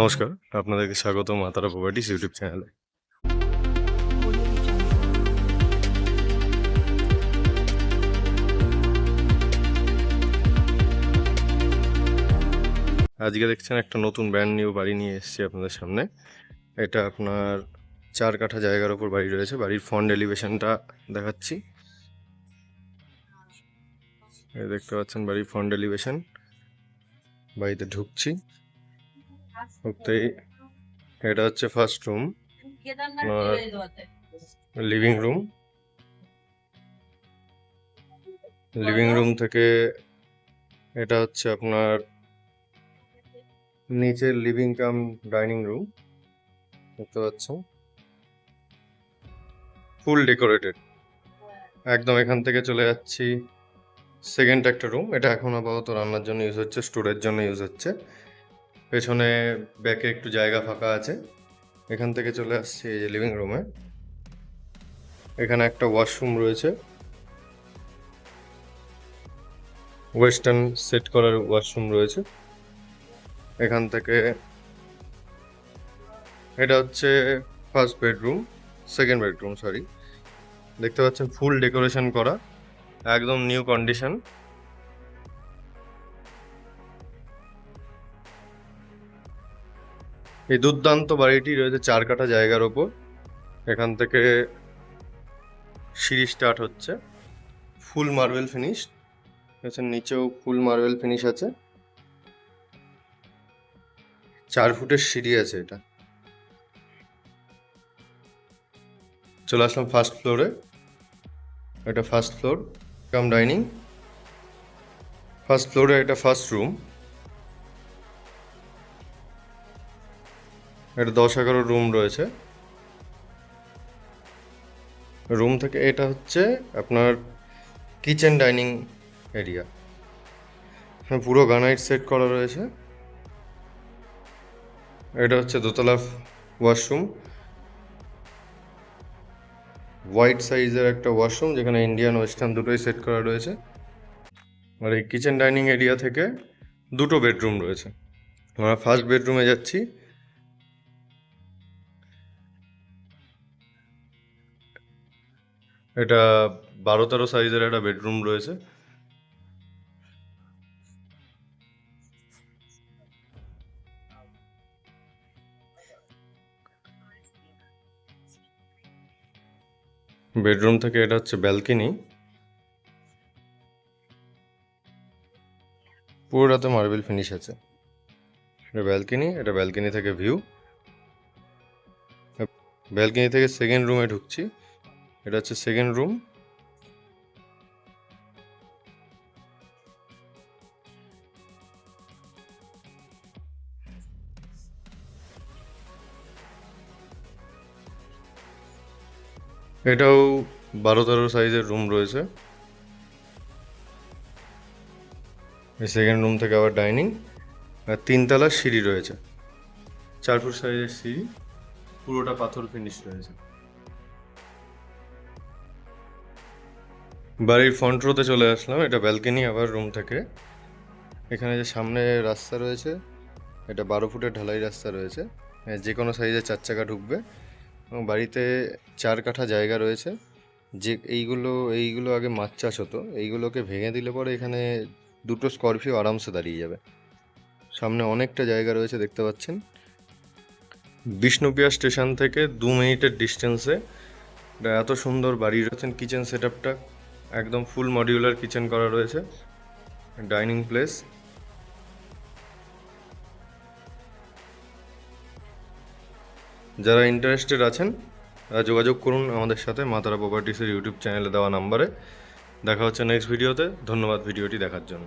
নমস্কার, আপনাদেরকে স্বাগত মাতারা প্রপার্টিস ইউটিউব চ্যানেলে। আজকে দেখছেন একটা নতুন ব্র্যান্ড নিউ বাড়ি নিয়ে এসেছি আপনাদের সামনে। এটা আপনার চার কাঠা জায়গার ওপর বাড়ি রয়েছে, বাড়ির ফ্রন্ট এলিভেশনটা দেখাচ্ছি। দেখতে পাচ্ছেন বাড়ির ফ্রন্ট এলিভেশন বাড়িতে ঢুকছি। ঢুকতেই এটা হচ্ছে first room living room living room থেকে এটা হচ্ছে আপনার নিচের লিভিং কাম ডাইনিং রুম দেখতে পাচ্ছেন। ফুল ডেকোরেটেড একদম এখান থেকে চলে যাচ্ছি। সেকেন্ড একটা রুম এটা এখন আপাতত রান্নার জন্য ইউজ হচ্ছে স্টোরের জন্য ইউজ হচ্ছে। পেছনে ব্যাকে একটু জায়গা ফাঁকা আছে। এখান থেকে চলে আসছি এই যে লিভিং রুমে এখানে একটা ওয়াশরুম রয়েছে। ওয়েস্টার্ন সেট করার ওয়াশরুম রয়েছে। এখান থেকে এটা হচ্ছে first bedroom second bedroom sorry দেখতে পাচ্ছেন ফুল ডেকোরেশন করা, একদম নিউ কন্ডিশন এই দুর্দান্ত বাড়িটি রয়েছে চার কাঠা জায়গার ওপর। এখান থেকে সিঁড়ি স্টার্ট হচ্ছে। ফুল মার্বেল ফিনিশ আচ্ছা নিচেও ফুল মার্বেল ফিনিশ আছে। চার ফুটের সিঁড়ি আছে এটা। চলে আসলাম ফার্স্ট ফ্লোরে এটা first floor come dining first ফ্লোরে এটা ফার্স্ট রুম এটা দশ এগারো রুম রয়েছে। রুম থেকে এটা হচ্ছে আপনার কিচেন ডাইনিং এরিয়া হ্যাঁ পুরো গানাইট সেট করা রয়েছে। এটা হচ্ছে দোতলা ওয়াশরুম হোয়াইট সাইজের একটা ওয়াশরুম যেখানে ইন্ডিয়ান ওয়েস্টার্ন দুটোই সেট করা রয়েছে। আর এই কিচেন ডাইনিং এরিয়া থেকে দুটো বেডরুম রয়েছে। আমরা ফার্স্ট বেডরুমে যাচ্ছি। এটা বারো তেরো সাইজের একটা বেডরুম রয়েছে। বেডরুম থেকে এটা হচ্ছে ব্যালকনি। পুরোটাতে মার্বেল ফিনিশ আছে। এটা ব্যালকনি এটা ব্যালকনি থেকে ভিউ। ব্যালকনি থেকে সেকেন্ড রুমে ঢুকছি। এটা হচ্ছে সেকেন্ড রুম এটাও বারো তেরো সাইজের রুম রয়েছে। এই সেকেন্ড রুম থেকে আবার ডাইনিং আর তিনতলার সিঁড়ি রয়েছে। চার ফুট সাইজের সিঁড়ি। পুরোটা পাথর ফিনিশ রয়েছে। বাড়ির ফ্রন্ট রোতে চলে আসলাম। এটা ব্যালকনি আবার রুম থেকে। এখানে যে সামনে রাস্তা রয়েছে, এটা বারো ফুটের ঢালাই রাস্তা রয়েছে। যে কোনো সাইজে চার চাকা ঢুকবে। এবং বাড়িতে চার কাঠা জায়গা রয়েছে। যে, এইগুলো এইগুলো আগে মাছ চাষ হতো। এইগুলোকে ভেঙে দিলে পরে এখানে দুটো স্করপিও আরামসে দাঁড়িয়ে যাবে। সামনে অনেকটা জায়গা রয়েছে, দেখতে পাচ্ছেন। বিষ্ণুপিয়া স্টেশন থেকে দু মিনিটের ডিস্টেন্সে এত সুন্দর বাড়ি রয়েছেন কিচেন সেট আপটা একদম ফুল মডিউলার কিচেন করা রয়েছে ডাইনিং প্লেস যারা ইন্টারেস্টেড আছেন যোগাযোগ করুন আমাদের সাথে, মাতারা প্রপার্টিসের ইউটিউব চ্যানেলে দেওয়া নাম্বারে দেখা হচ্ছে নেক্সট ভিডিওতে ধন্যবাদ ভিডিওটি দেখার জন্য।